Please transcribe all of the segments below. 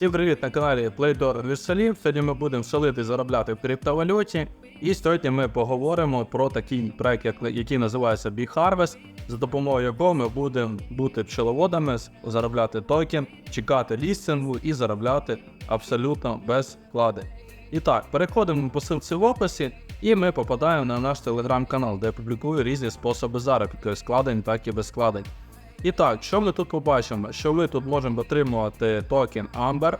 Всім привіт на каналі Playdor Веселів. Сьогодні ми будемо шалити заробляти в криптовалюті. І сьогодні ми поговоримо про такий проект, як- який називається Big Harvest, за допомогою якого ми будемо бути пчеловодами, заробляти токен, чекати лістингу і заробляти абсолютно без вкладень. І так, переходимо по ссылці в описі, і ми попадаємо на наш телеграм-канал, де я публікую різні способи заробітку, складень, так і без складень. І так, що ми тут побачимо? Що ми тут можемо отримувати токен Amber.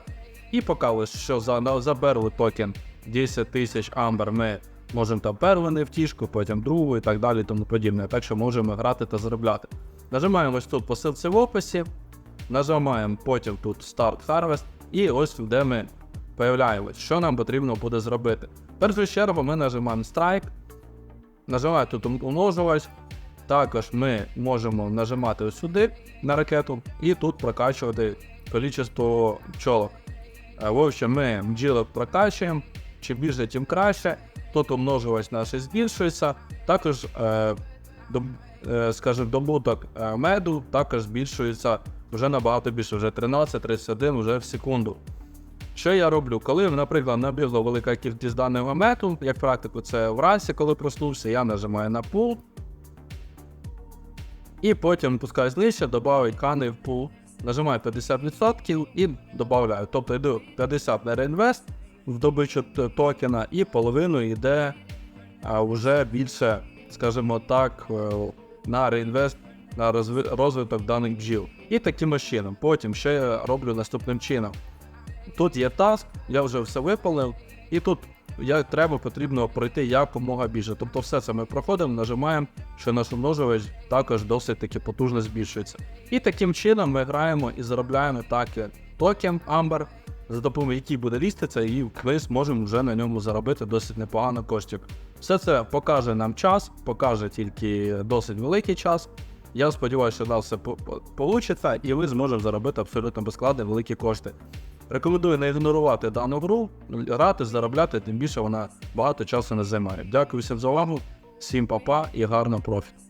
І поки що за, на- за перший токен 10 тисяч Amber ми можемо там першу нефтішку, потім другу і так далі, тому подібне. Так що можемо грати та заробляти. Нажимаємо ось тут по ссылці в описі, нажимаємо потім тут Start Harvest, і ось де ми появляємось, що нам потрібно буде зробити. В першу чергу ми нажимаємо Strike, нажимаємо тут умножувач, також ми можемо нажимати сюди на ракету і тут прокачувати кількість пчолок. Е, В общем, ми бджілок прокачуємо, чим більше, тим краще. Тут умножувач наш збільшується. Також, е, е, скажімо, добуток е, меду також збільшується вже набагато більше, вже 13-31 вже в секунду. Що я роблю? Коли, наприклад, набігла велика кількість даного мету, як практику, це вранці, коли проснувся, я нажимаю на пул. І потім пускаюсь нижче, додаю кани в пул, нажимаю 50% і додаю. Тобто йду 50 на реінвест в добичу токена, і половину йде а, вже більше, скажімо так, е, на реінвест на розвиток даних бджіл. І таким чином. Потім ще я роблю наступним чином. Тут є таск, я вже все випалив, і тут як треба потрібно пройти якомога більше. Тобто все це ми проходимо, нажимаємо, що наш умножувач також досить таки потужно збільшується. І таким чином ми граємо і заробляємо так токен Amber, за допомогою який буде ліститися, і ми зможемо вже на ньому заробити досить непогано коштів. Все це покаже нам час, покаже тільки досить великий час. Я сподіваюся, що нас все вийде, і ми зможемо заробити абсолютно безкладні великі кошти. Рекомендую не ігнорувати дану гру, грати, заробляти, тим більше вона багато часу не займає. Дякую всім за увагу, всім па-па і гарного профіту.